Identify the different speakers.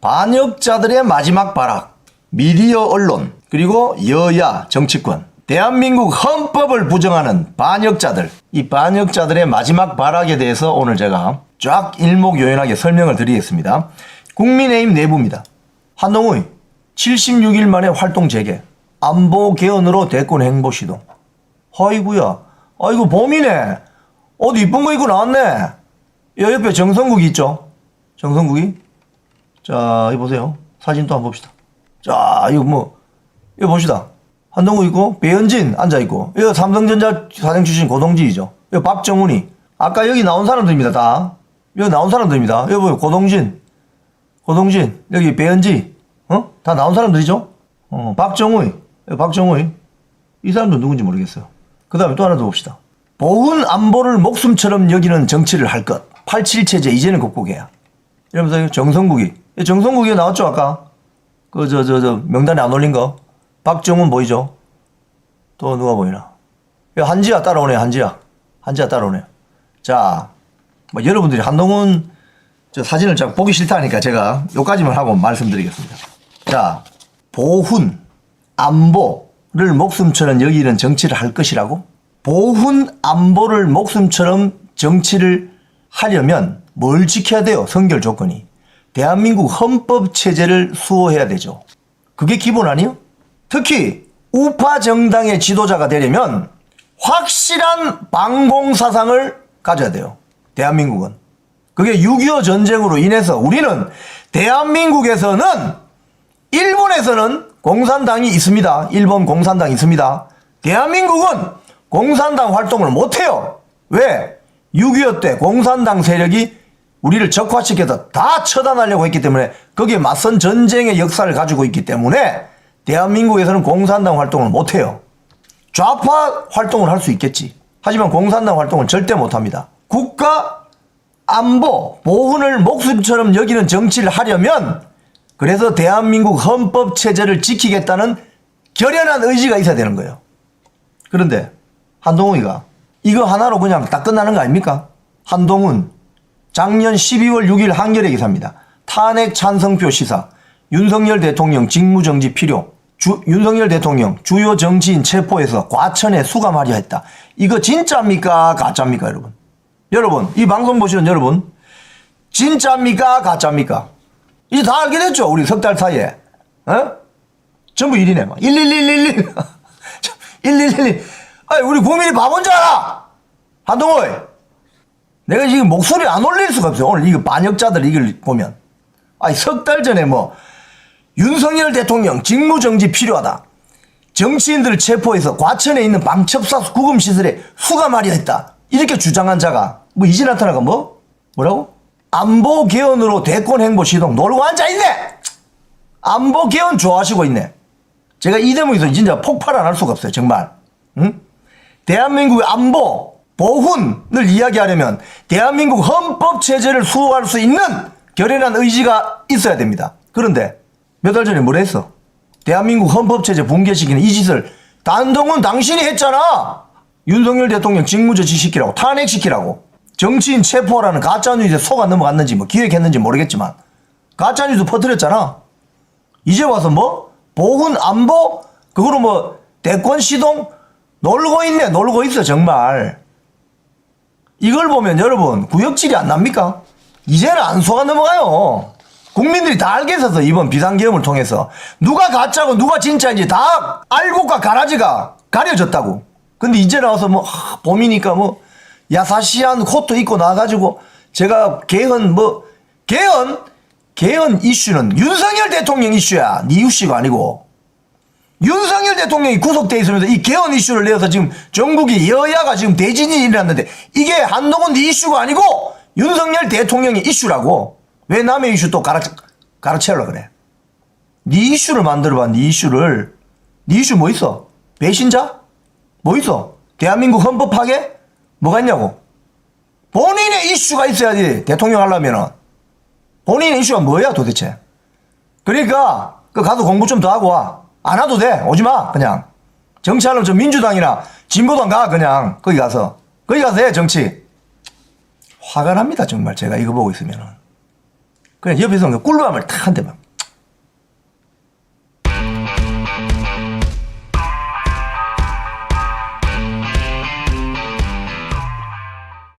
Speaker 1: 반역자들의 마지막 발악, 미디어 언론, 그리고 여야 정치권, 대한민국 헌법을 부정하는 반역자들, 이 반역자들의 마지막 발악에 대해서 오늘 제가 쫙 일목요연하게 설명을 드리겠습니다. 국민의힘 내부입니다. 한동훈 76일 만에 활동 재개, 안보 개헌으로 대권 행보 시동. 아이구야, 아이고 봄이네. 옷 이쁜 거 입고 나왔네. 여 옆에 정성국이 있죠? 정성국이? 자, 이거 보세요. 사진 또 한번 봅시다. 자, 이거 뭐, 이거 봅시다. 한동훈 있고, 배현진 앉아있고, 이거 삼성전자 사장 출신 고동진이죠. 이거 박정훈이. 아까 여기 나온 사람들입니다, 다. 여기 나온 사람들입니다. 여기 보요 고동진. 고동진. 여기 배현지. 어? 다 나온 사람들이죠? 어, 박정훈. 여기 박정훈. 이 사람도 누군지 모르겠어요. 그 다음에 또 하나 더 봅시다. 보훈 안보를 목숨처럼 여기는 정치를 할 것. 87체제 이제는 극복해야. 이러면서 정성국이. 정성국이 나왔죠, 아까? 그, 저, 저, 저, 명단에 안 올린 거. 박정훈 보이죠? 또 누가 보이나? 야, 한지야 따라오네, 한지야. 한지야 따라오네. 자, 뭐 여러분들이 한동훈 저 사진을 잘 보기 싫다니까 제가 요까지만 하고 말씀드리겠습니다. 자, 보훈, 안보를 목숨처럼 여기는 정치를 할 것이라고? 보훈, 안보를 목숨처럼 정치를 하려면 뭘 지켜야 돼요? 선결 조건이. 대한민국 헌법 체제를 수호해야 되죠. 그게 기본 아니요? 특히 우파 정당의 지도자가 되려면 확실한 방공 사상을 가져야 돼요. 대한민국은. 그게 6.25 전쟁으로 인해서 우리는 대한민국에서는 일본에서는 공산당이 있습니다. 일본 공산당이 있습니다. 대한민국은 공산당 활동을 못해요. 왜? 6.25 때 공산당 세력이 우리를 적화시켜서 다 처단하려고 했기 때문에 거기에 맞선 전쟁의 역사를 가지고 있기 때문에 대한민국에서는 공산당 활동을 못해요. 좌파 활동을 할 수 있겠지. 하지만 공산당 활동을 절대 못합니다. 국가 안보, 보훈을 목숨처럼 여기는 정치를 하려면 그래서 대한민국 헌법 체제를 지키겠다는 결연한 의지가 있어야 되는 거예요. 그런데 한동훈이가 이거 하나로 그냥 딱 끝나는 거 아닙니까? 한동훈 작년 12월 6일 한겨레 기사입니다. 탄핵 찬성표 시사 윤석열 대통령 직무정지 필요 주, 윤석열 대통령 주요 정치인 체포해서 과천에 수감하려 했다. 이거 진짜입니까? 가짜입니까? 여러분. 여러분, 이 방송 보시는 여러분, 진짜입니까? 가짜입니까? 이제 다 알게 됐죠? 우리 석 달 사이에. 어? 전부 1이네. 막. 11111. 111. 아니, 우리 국민이 바본 줄 알아! 한동호이. 내가 지금 목소리 안 올릴 수가 없어요. 오늘 이거 반역자들 이걸 보면. 아니, 석 달 전에 뭐, 윤석열 대통령 직무정지 필요하다. 정치인들을 체포해서 과천에 있는 방첩사 구금시설에 수감하려 했다. 이렇게 주장한 자가 뭐 이제 나타나가 뭐? 뭐라고? 안보 개헌으로 대권 행보 시동 놀고 앉아있네! 안보 개헌 좋아하시고 있네. 제가 이 대목에서 진짜 폭발 안 할 수가 없어요. 정말. 응? 대한민국의 안보, 보훈을 이야기하려면 대한민국 헌법 체제를 수호할 수 있는 결연한 의지가 있어야 됩니다. 그런데 몇 달 전에 뭘 했어? 대한민국 헌법 체제 붕괴시키는 이 짓을 단동은 당신이 했잖아. 윤석열 대통령 직무저지 시키라고 탄핵시키라고 정치인 체포하라는 가짜 뉴스에 속아 넘어갔는지 뭐 기획했는지 모르겠지만 가짜 뉴스 퍼뜨렸잖아. 이제 와서 뭐 보훈 안보 그거로 뭐 대권 시동 놀고 있네 놀고 있어 정말. 이걸 보면 여러분 구역질이 안 납니까? 이제는 안 속아 넘어가요. 국민들이 다 알게 있어서 이번 비상계엄을 통해서 누가 가짜고 누가 진짜인지 다 알고가 가라지가 가려졌다고. 근데 이제 나와서 뭐 하, 봄이니까 뭐 야사시한 코트 입고 나가지고 제가 개헌 뭐 개헌 개헌 이슈는 윤석열 대통령 이슈야. 니 이슈가 아니고 윤석열 대통령이 구속돼 있으면서 이 개헌 이슈를 내어서 지금 전국이 여야가 지금 대진이 일어났는데 이게 한동훈 네 이슈가 아니고 윤석열 대통령의 이슈라고. 왜 남의 이슈 또 가르쳐, 가르치려고 그래? 네 이슈를 만들어봐, 네 이슈를. 네 이슈 뭐 있어? 배신자? 뭐 있어? 대한민국 헌법 파괴? 뭐가 있냐고? 본인의 이슈가 있어야지, 대통령 하려면은. 본인의 이슈가 뭐야, 도대체? 그러니까, 그 가서 공부 좀 더 하고 와. 안 와도 돼. 오지 마, 그냥. 정치하려면 저 민주당이나 진보당 가, 그냥. 거기 가서. 거기 가서 해, 정치. 화가 납니다, 정말. 제가 이거 보고 있으면은. 그냥 옆에서 꿀밤을 탁 한대 막.